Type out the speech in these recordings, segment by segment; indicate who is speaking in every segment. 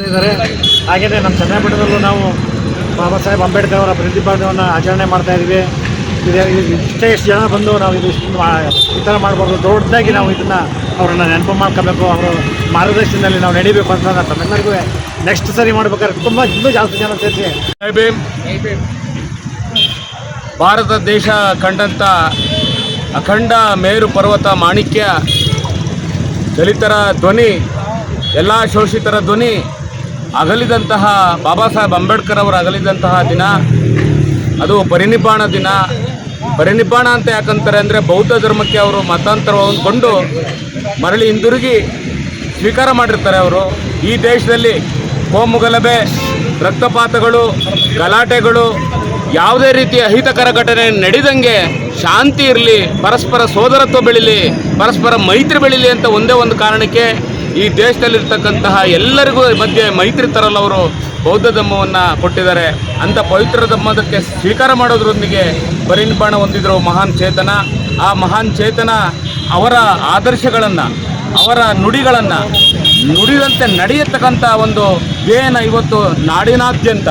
Speaker 1: ಇದ್ದಾರೆ. ಹಾಗೆಯೇ ನಮ್ಮ ಚನ್ನಪಟ್ಟಣದಲ್ಲೂ ನಾವು ಬಾಬಾ ಸಾಹೇಬ್ ಅಂಬೇಡ್ಕರ್ ಅವರ ಪ್ರತಿಪಾದನೆಯನ್ನು ಆಚರಣೆ ಮಾಡ್ತಾ ಇದ್ದೀವಿ. ಇದು ಇಷ್ಟೇ ಎಷ್ಟು ಜನ ಬಂದು ನಾವು ಇದು ಈ ಥರ ಮಾಡಬಾರ್ದು ದೊಡ್ಡದಾಗಿ ನಾವು ಇದನ್ನು ಅವರನ್ನು ನೆನಪು ಮಾಡ್ಕೋಬೇಕು. ಅವರು ಮಾರ್ಗದರ್ಶನದಲ್ಲಿ ನಾವು ನಡಿಬೇಕು ಅಂತ ನಾನು ತಮ್ಮೆಲ್ಲರಿಗೂ ನೆಕ್ಸ್ಟ್ ಸರಿ ಮಾಡ್ಬೇಕಾದ್ರೆ ತುಂಬ, ಇನ್ನೂ ಜಾಸ್ತಿ ಜನ ಸೇರಿಸಿ.
Speaker 2: ಭಾರತ ದೇಶ ಕಂಡಂಥ ಅಖಂಡ ಮೇರು ಪರ್ವತ ಮಾಣಿಕ್ಯ, ದಲಿತರ ಧ್ವನಿ, ಎಲ್ಲ ಶೋಷಿತರ ಧ್ವನಿ ಅಗಲಿದಂತಹ ಬಾಬಾ ಸಾಹೇಬ್ ಅಂಬೇಡ್ಕರ್ ಅವರು ಅಗಲಿದಂತಹ ದಿನ, ಅದು ಪರಿನಿಬ್ಬಾಣ ದಿನ. ಪರಿನಿಬ್ಬಾಣ ಅಂತ ಯಾಕಂತಾರೆ ಅಂದರೆ ಬೌದ್ಧ ಧರ್ಮಕ್ಕೆ ಅವರು ಮತಾಂತರವನ್ನು ಮರಳಿ ಹಿಂದಿರುಗಿ ಸ್ವೀಕಾರ ಮಾಡಿರ್ತಾರೆ ಅವರು. ಈ ದೇಶದಲ್ಲಿ ಕೋಮು ಗಲಭೆ ರಕ್ತಪಾತಗಳು, ಗಲಾಟೆಗಳು, ಯಾವುದೇ ರೀತಿಯ ಅಹಿತಕರ ಘಟನೆ ನಡೆದಂಗೆ ಶಾಂತಿ ಇರಲಿ, ಪರಸ್ಪರ ಸೋದರತ್ವ ಬೆಳೀಲಿ, ಪರಸ್ಪರ ಮೈತ್ರಿ ಬೆಳೀಲಿ ಅಂತ ಒಂದೇ ಒಂದು ಕಾರಣಕ್ಕೆ ಈ ದೇಶದಲ್ಲಿರ್ತಕ್ಕಂತಹ ಎಲ್ಲರಿಗೂ ಮಧ್ಯೆ ಮೈತ್ರಿ ತರಲು ಅವರು ಬೌದ್ಧ ಧರ್ಮವನ್ನು ಕೊಟ್ಟಿದ್ದಾರೆ. ಅಂಥ ಪವಿತ್ರ ಧರ್ಮದಕ್ಕೆ ಸ್ವೀಕಾರ ಮಾಡೋದ್ರೊಂದಿಗೆ ಪರಿನಿರ್ಮಾಣ ಹೊಂದಿದ್ರು ಮಹಾನ್ ಚೇತನ. ಆ ಮಹಾನ್ ಚೇತನ ಅವರ ಆದರ್ಶಗಳನ್ನು, ಅವರ ನುಡಿಗಳನ್ನು ನುಡಿದಂತೆ ನಡೆಯತಕ್ಕಂಥ ಒಂದು ಧ್ಯೇಯನ ಇವತ್ತು ನಾಡಿನಾದ್ಯಂತ,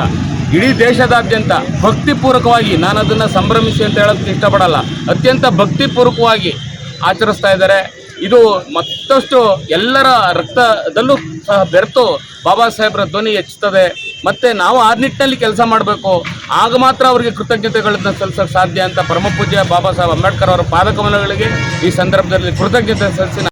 Speaker 2: ಇಡೀ ದೇಶದಾದ್ಯಂತ ಭಕ್ತಿಪೂರ್ವಕವಾಗಿ ನಾನು ಅದನ್ನು ಸಂಭ್ರಮಿಸಿ ಅಂತ ಹೇಳೋಕ್ಕೆ ಇಷ್ಟಪಡಲ್ಲ. ಅತ್ಯಂತ ಭಕ್ತಿಪೂರ್ವಕವಾಗಿ ಆಚರಿಸ್ತಾ ಇದ್ದಾರೆ. ಇದು ಮತ್ತಷ್ಟು ಎಲ್ಲರ ರಕ್ತದಲ್ಲೂ ಸಹ ಬೆರೆತು ಬಾಬಾ ಸಾಹೇಬ್ರ ಧ್ವನಿ ಹೆಚ್ಚುತ್ತದೆ. ಮತ್ತು ನಾವು ಆ ನಿಟ್ಟಿನಲ್ಲಿ ಕೆಲಸ ಮಾಡಬೇಕು. ಆಗ ಮಾತ್ರ ಅವರಿಗೆ ಕೃತಜ್ಞತೆಗಳನ್ನು ಸಲ್ಲಿಸೋಕ್ಕೆ ಸಾಧ್ಯ ಅಂತ ಪರಮಪೂಜ್ಯ ಬಾಬಾ ಸಾಹೇಬ್ ಅಂಬೇಡ್ಕರ್ ಅವರ ಪಾದಕಮಲಗಳಿಗೆ ಈ ಸಂದರ್ಭದಲ್ಲಿ ಕೃತಜ್ಞತೆ ಸಲ್ಲಿಸಿ